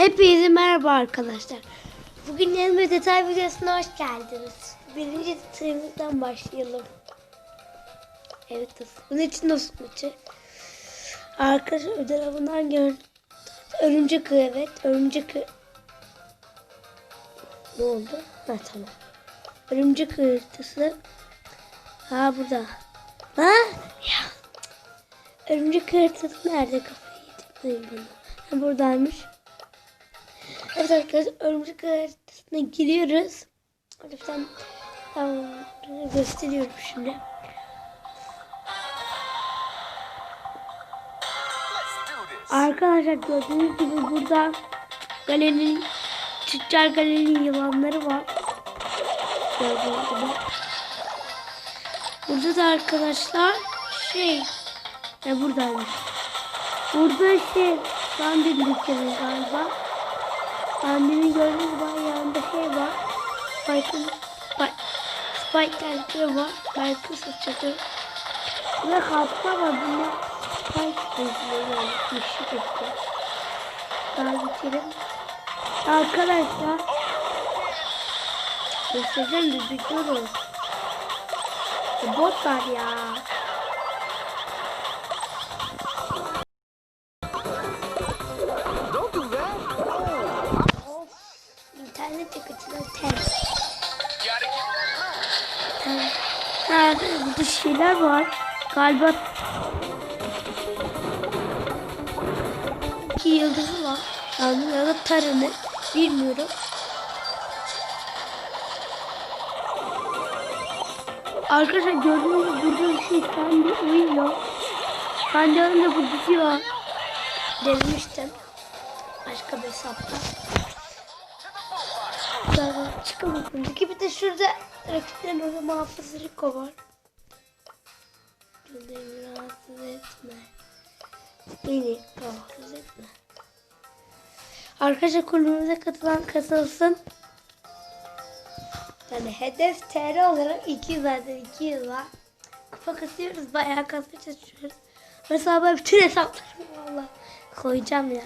Hepinize merhaba arkadaşlar. Bugün yanıma detay videosuna hoş geldiniz. Birinci detayımızdan başlayalım. Evet. Bunun için dostum maçı. Arkadaşlar ödül avından gör. Örümcek evet. Örümcek. Ne oldu? Ha tamam. Örümcek haritası. Ha burada. Ha? Ya. Örümcek haritası nerede kafayı yedik? bunu. Evet arkadaşlar örümcek haritasına giriyoruz. Lütfen tamam, gösteriyorum şimdi. Arkadaşlar gördüğünüz gibi burada galerinin tüccar galerinin yılanları var. Gördüğünüz gibi. Burada da arkadaşlar şey ya buradaymış. Burada şey ben de galiba. Annemin gördüğünüz gibi yanında şey var. Spike'ın Spike, Spike terlikleri var. Belki satacaklar. Ve hasta var. Bunlar Spike benziyor yani. Yeşil etti. Daha bitirelim. Arkadaşlar. Göstereceğim de bir durun. Bot var ya. Ha, burada şeyler var. Galiba iki yıldızı var. Yani ya da tarımı. Bilmiyorum. Arkadaşlar gördüğünüz burada bir şey kendi uyuyor. Kendi önünde bu gidiyor. Denemiştim. Başka bir hesapta. Zaten çıkamadım. Gibi de şurada rakiplerin orada muhafız Rico var. Beni rahatsız etme. Beni rahatsız etme. Arkadaşlar kulübümüze katılan katılsın. Yani hedef TR olarak 200 zaten 200 var. Kupa kasıyoruz bayağı kasmaya çalışıyoruz. Mesela ben bütün hesaplarımı valla koyacağım ya.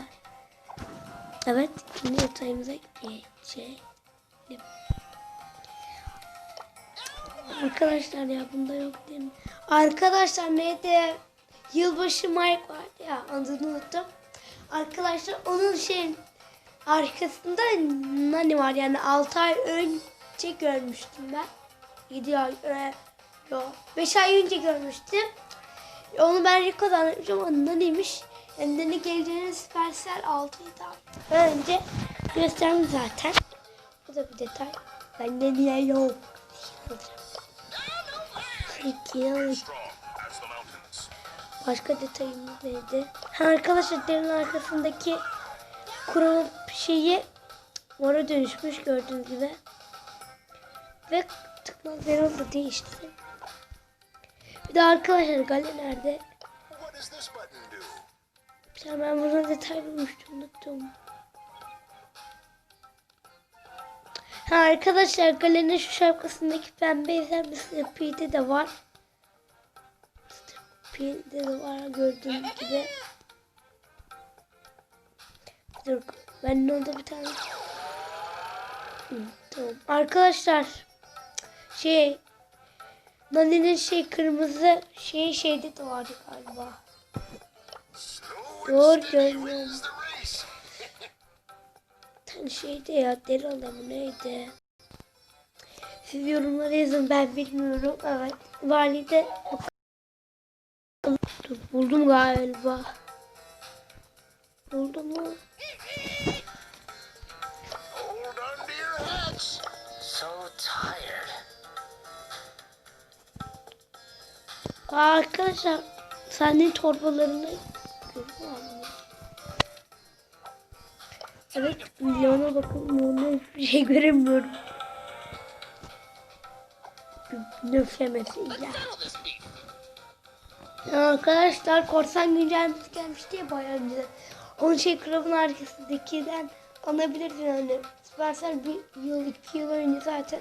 Evet ikinci yatağımıza geçelim. Arkadaşlar ya bunda yok değil mi? Arkadaşlar neydi? Yılbaşı Mike vardı ya adını unuttum. Arkadaşlar onun şeyin arkasında Nani var yani 6 ay önce görmüştüm ben. 7 ay e, yok 5 ay önce görmüştüm. Onu ben Rico'dan anlatmışım ama Nani'ymiş. Yani Nani geleceğini Supercell 6 ay önce göstermiş zaten. Bu da bir detay. Ben Nani'ye yok. Peki. Başka detayımız neydi? Ha, arkadaşlar derin arkasındaki kural şeyi mora dönüşmüş gördüğünüz gibi. Ve Veron da değişti. Bir de arkadaşlar gale nerede? What does this button do? Ya ben bunu detay bulmuştum unuttum. Ha arkadaşlar galenin şu şapkasındaki pembe bir Speed'de de var. Speed'de de var gördüğünüz gibi. Dur ben orada bir tane. Tamam. Arkadaşlar şey Nani'nin şey kırmızı şey şeyde de vardı galiba. Steady görmüyorum. Tane şeydi ya deri adamı neydi? Siz yorumlara yazın ben bilmiyorum. Evet. Valide Dur, buldum galiba. Buldum mu? Arkadaşlar sahne torbalarını görüyor? Evet, Leon'a bakın. Leon'a hiçbir şey göremiyorum. Nöflemesiyle. Ya arkadaşlar korsan güncellemesi gelmişti ya bayağı önce. Onun şey kralın arkasındakinden alabilirsin hani. Supercell bir yıl iki yıl önce zaten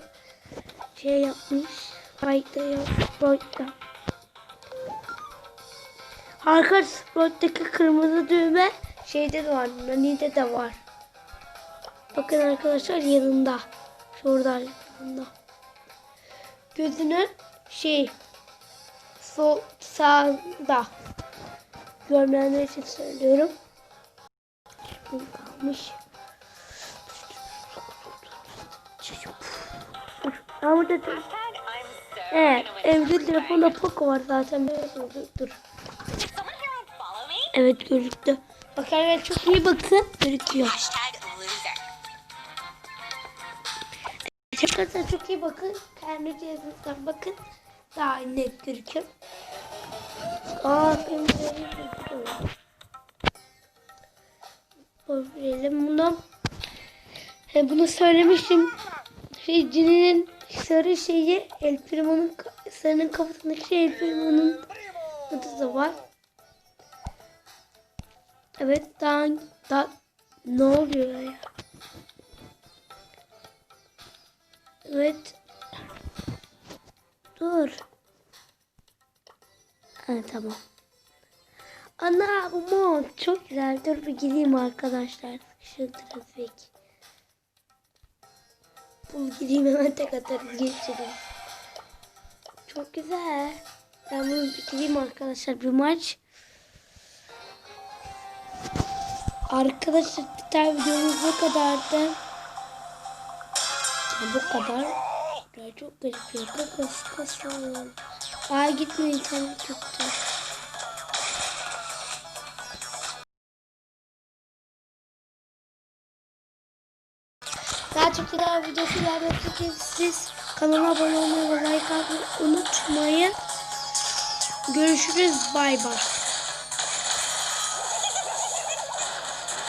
şey yapmış. Sprite'da yapmış. Sprite'da. Arkadaşlar Sprite'daki kırmızı düğme şeyde de var. Nani'de de var. Bakın arkadaşlar yanında. Şurada yanında. Gözünün şey sol sağda. Görmeyenler için söylüyorum. Şimdi kalmış. Ama burada so Evet, this telefonda Poco var zaten. Dur. Evet gözüktü. Bak arkadaşlar çok iyi bakın. Gözüküyor. Arkadaşlar çok iyi bakın. Kendi cihazınızdan bakın. Daha net gözüküyor. Aa benim. Verelim bunu. He, bunu söylemiştim. Şey Cini'nin sarı şeyi El Primo'nun sarının kafasındaki şey El Primo'nun adı var. Evet daha, daha ne oluyor ya? Evet. Dur. Ha tamam. Ana bu mont çok güzel. Dur bir gideyim arkadaşlar. Şu trafik. Bu gideyim hemen tek atarız geçelim. Çok güzel. Ben bunu bir gideyim arkadaşlar bir maç. Arkadaşlar bir videomuz bu kadardı. Ya bu kadar. Buraya çok gözüküyor. Kıs kıs. Aa gitmiyor internet tuttu. Daha çok güzel videosu için siz kanala abone olmayı ve like atmayı unutmayın. Görüşürüz. Bay bay.